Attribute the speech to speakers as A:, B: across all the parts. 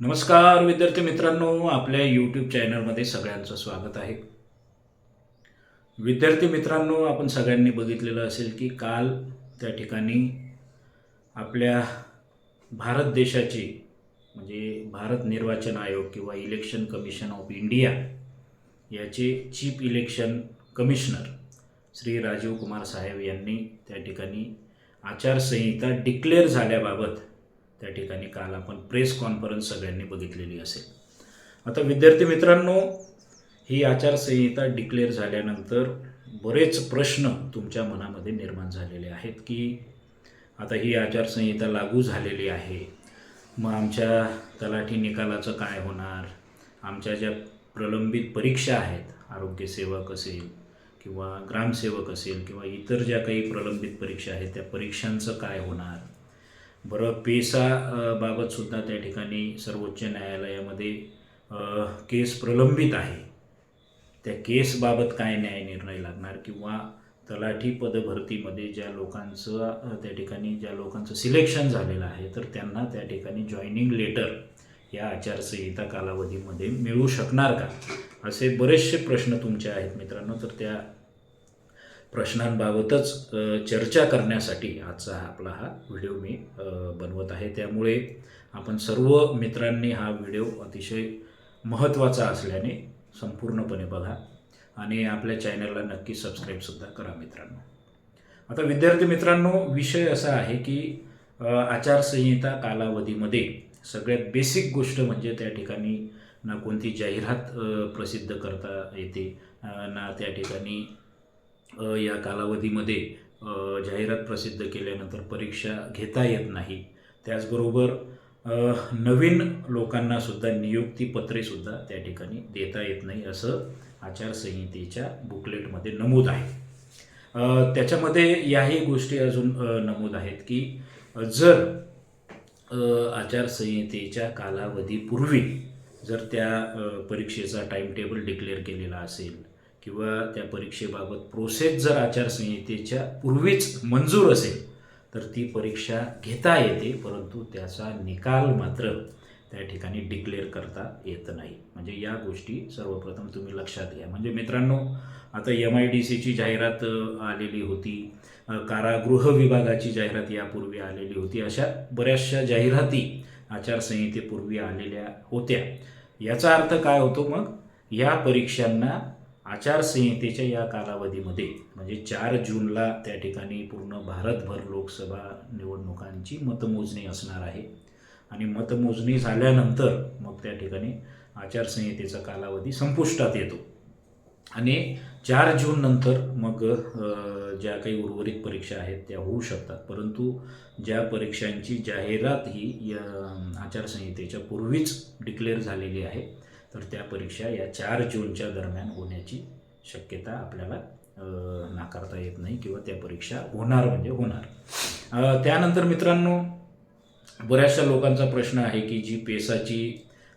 A: नमस्कार विद्यार्थी मित्रांनो आपल्या यूट्यूब चॅनलमध्ये सगळ्यांचं स्वागत आहे. विद्यार्थी मित्रांनो आपण सगळ्यांनी बघितलेलं असेल की काल त्या ठिकाणी आपल्या भारत देशाची म्हणजे भारत निर्वाचन आयोग किंवा इलेक्शन कमिशन ऑफ इंडिया याचे chief election commissioner Shri Rajeev Kumar साहेब यांनी त्या ठिकाणी आचारसंहिता डिक्लेअर झाल्याबाबत त्या ठिकाणी काल आपण प्रेस कॉन्फरन्स सगळ्यांनी बघितलेली असेल. आता विद्यार्थी मित्रांनो ही आचारसंहिता डिक्लेअर झाल्यानंतर बरेच प्रश्न तुमच्या मनामध्ये निर्माण झालेले आहेत की आता ही आचारसंहिता लागू झालेली आहे. मग आमच्या तलाठी निकालाचं काय होणार? आमच्या ज्या प्रलंबित परीक्षा आहेत आरोग्यसेवक असेल किंवा ग्रामसेवक असेल किंवा इतर ज्या काही प्रलंबित परीक्षा आहेत त्या परीक्षांचं काय होणार? बरं पेसा बाबतसुद्धा त्या ठिकाणी सर्वोच्च न्यायालयामध्ये केस प्रलंबित आहे. त्या केसबाबत काय न्याय निर्णय लागणार किंवा तलाठी पदभरतीमध्ये ज्या लोकांचं त्या ठिकाणी ज्या लोकांचं सिलेक्शन झालेलं आहे तर त्यांना त्या ठिकाणी जॉईनिंग लेटर या आचारसंहिता कालावधीमध्ये मिळू शकणार का? असे बरेचसे प्रश्न तुमचे आहेत मित्रांनो तर त्या प्रश्नांबाबतच चर्चा करण्यासाठी आजचा हा आपला हा व्हिडिओ मी बनवत आहे. त्यामुळे आपण सर्व मित्रांनी हा व्हिडिओ अतिशय महत्त्वाचा असल्याने संपूर्णपणे बघा आणि आपल्या चॅनलला नक्की सबस्क्राईबसुद्धा करा मित्रांनो. आता विद्यार्थी मित्रांनो विषय असा आहे की आचारसंहिता कालावधीमध्ये सगळ्यात बेसिक गोष्ट म्हणजे त्या ठिकाणी ना कोणती जाहिरात प्रसिद्ध करता येते ना त्या ठिकाणी या कालावधीमध्ये जाहिरात प्रसिद्ध केल्यानंतर परीक्षा घेता येत नाही. त्याचबरोबर नवीन लोकांनासुद्धा नियुक्तीपत्रेसुद्धा त्या ठिकाणी देता येत नाही असं आचारसंहितेच्या बुकलेटमध्ये नमूद आहे. त्याच्यामध्ये याही गोष्टी अजून नमूद आहेत की जर आचारसंहितेच्या कालावधीपूर्वी जर त्या परीक्षेचा टाईमटेबल डिक्लेअर केलेला असेल किंवा त्या परीक्षेबाबत प्रोसेस जर आचारसंहितेच्या पूर्वीच मंजूर असेल तर ती परीक्षा घेता येते परंतु त्याचा निकाल मात्र त्या ठिकाणी डिक्लेअर करता येत नाही. म्हणजे या गोष्टी सर्वप्रथम तुम्ही लक्षात घ्या. म्हणजे मित्रांनो आता एम आय डी सीची जाहिरात आलेली होती. कारागृह विभागाची जाहिरात यापूर्वी आलेली होती. अशा बऱ्याचशा जाहिराती आचारसंहितेपूर्वी आलेल्या होत्या. याचा अर्थ काय होतो मग? या परीक्षांना आचारसंहितेच्या या कालावधीमध्ये म्हणजे चार जूनला त्या ठिकाणी पूर्ण भारतभर लोकसभा निवडणुकांची मतमोजणी असणार आहे. आणि मतमोजणी झाल्यानंतर मग त्या ठिकाणी आचारसंहितेचा कालावधी संपुष्टात येतो. आणि चार जून नंतर मग ज्या काही उर्वरित परीक्षा आहेत त्या होऊ शकतात. परंतु ज्या परीक्षांची जाहिरात ही या आचारसंहितेच्या पूर्वीच डिक्लेअर झालेली आहे तर त्या परीक्षा या चार जूनच्या दरम्यान होण्याची शक्यता आपल्याला नाकारता येत नाही किंवा त्या परीक्षा होणार म्हणजे होणार. त्यानंतर मित्रांनो बऱ्याचशा लोकांचा प्रश्न आहे की जी पेसाची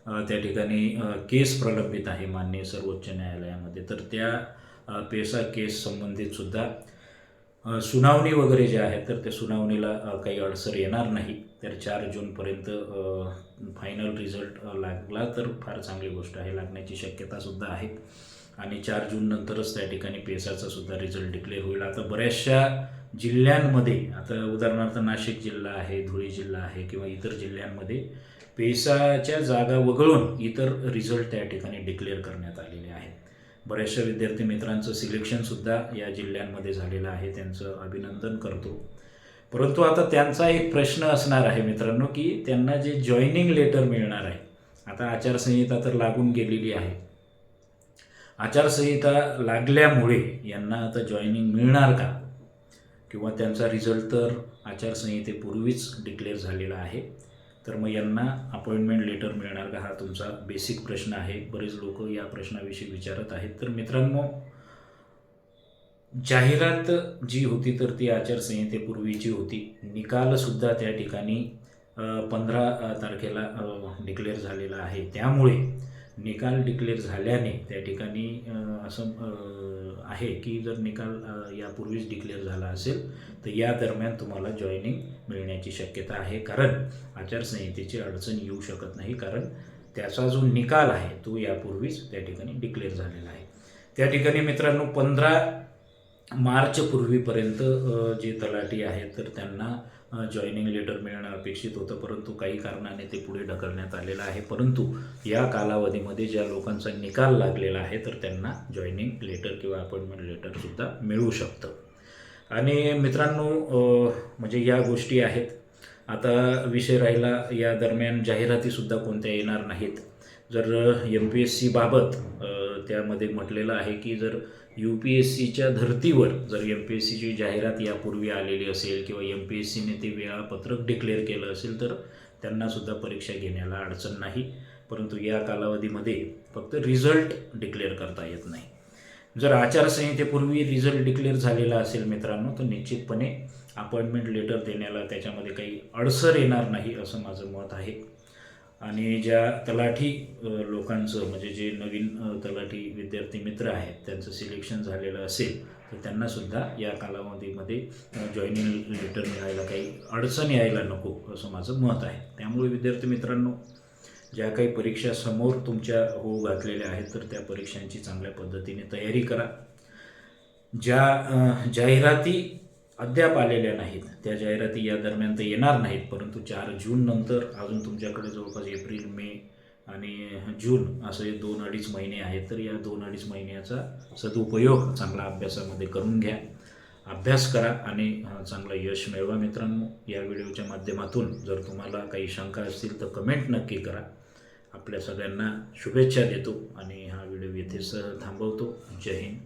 A: त्या ठिकाणी केस प्रलंबित आहे मान्य सर्वोच्च न्यायालयामध्ये तर त्या पेसा केस संबंधित सुद्धा सुनावणी वगैरे जे आहेत तर त्या सुनावणीला काही अडसर येणार नाही. तर चार जूनपर्यंत फायनल रिझल्ट लागला तर फार चांगली गोष्ट आहे. लागण्याची शक्यतासुद्धा आहे. आणि चार जून नंतरच त्या ठिकाणी पेसाचा सुद्धा रिझल्ट डिक्लेअर होईल. आता बऱ्याचशा जिल्ह्यांमध्ये आता उदाहरणार्थ नाशिक जिल्हा आहे धुळे जिल्हा आहे किंवा इतर जिल्ह्यांमध्ये पेसाच्या जागा वगळून इतर रिझल्ट त्या ठिकाणी डिक्लेअर करण्यात आलेले आहेत बऱ्याचशा विद्यार्थी मित्रांचं सिलेक्शनसुद्धा या जिल्ह्यांमध्ये झालेलं आहे. त्यांचं अभिनंदन करतो. परंतु आता त्यांचा एक प्रश्न असणार आहे मित्रांनो की त्यांना जे जॉईनिंग लेटर मिळणार आहे आता आचारसंहिता तर लागून गेलेली आहे. आचारसंहिता लागल्यामुळे यांना आता जॉईनिंग मिळणार का? किंवा त्यांचा रिझल्ट तर आचारसंहितेपूर्वीच डिक्लेअर झालेला आहे. तर मग यांना अपॉइंटमेंट लेटर मिळणार का? हा तुमचा बेसिक प्रश्न आहे. बरेच लोक या प्रश्नाविषयी विचारत आहेत. तर मित्रांनो जाहिरात जी होती तर ती आचारसंहितेपूर्वीची होती. निकालसुद्धा त्या ठिकाणी पंधरा तारखेला डिक्लेअर झालेला आहे. त्यामुळे निकाल डिक्लेअर झाल्याने त्या ठिकाणी असं आहे की जर निकाल यापूर्वीच डिक्लेअर झाला असेल तर या दरम्यान तुम्हाला जॉईनिंग मिळण्याची शक्यता आहे. कारण आचारसंहितेची अडचण येऊ शकत नाही. कारण त्याचा जो निकाल आहे तो यापूर्वीच त्या ठिकाणी डिक्लेअर झालेला आहे. त्या ठिकाणी मित्रांनो पंधरा मार्च पूर्वीपर्यंत जे तलाठी आहेत तर त्यांना जॉईनिंग लेटर मिळणं अपेक्षित होतं. परंतु काही कारणाने ते पुढे ढकलण्यात आलेलं आहे. परंतु या कालावधीमध्ये ज्या लोकांचा निकाल लागलेला आहे तर त्यांना जॉईनिंग लेटर किंवा अपॉइंटमेंट लेटरसुद्धा मिळू शकतं. आणि मित्रांनो म्हणजे या गोष्टी आहेत. आता विषय राहिला या दरम्यान जाहिरातीसुद्धा कोणत्या येणार नाहीत. जर एम पी एस सीबाबत त्यामध्ये म्हटलेलं आहे की जर यू पी एस सीच्या धर्तीवर जर एम पी एस सीची जाहिरात यापूर्वी आलेली असेल किंवा एम पी एस सीने ते वेळापत्रक डिक्लेअर केलं असेल तर त्यांनासुद्धा परीक्षा घेण्याला अडचण नाही. परंतु या कालावधीमध्ये फक्त रिझल्ट डिक्लेअर करता येत नाही. जर आचारसंहितेपूर्वी रिझल्ट डिक्लेअर झालेला असेल मित्रांनो तर निश्चितपणे अपॉइंटमेंट लेटर देण्याला त्याच्यामध्ये काही अडसर येणार नाही असं माझं मत आहे. आणि ज्या तलाठी लोकांचं म्हणजे जे नवीन तलाठी विद्यार्थी मित्र आहेत त्यांचं सिलेक्शन झालेलं असेल तर त्यांनासुद्धा या कालावधीमध्ये जॉईनिंग लेटर मिळायला काही अडचण यायला नको असं माझं मत आहे. त्यामुळे विद्यार्थी मित्रांनो ज्या काही परीक्षा समोर तुमच्या होऊ घातलेल्या आहेत तर त्या परीक्षांची चांगल्या पद्धतीने तयारी करा. ज्या जाहिराती अद्याप आलेल्या नाहीत. त्या जाहिराती या दरम्यान तर येणार नाहीत परंतु चार जून नंतर अजून तुमच्याकडे जवळपास एप्रिल मे आणि जून असे दोन अडीच महिने आहेत तर या दोन अडीच महिन्याचा सदुपयोग चांगला अभ्यासामध्ये करून घ्या. अभ्यास करा आणि चांगलं यश मिळवा मित्रांनो. या व्हिडिओच्या माध्यमातून जर तुम्हाला काही शंका असतील तर कमेंट नक्की करा. आपल्या सगळ्यांना शुभेच्छा देतो आणि हा व्हिडिओ येथेच थांबवतो. जय हिंद.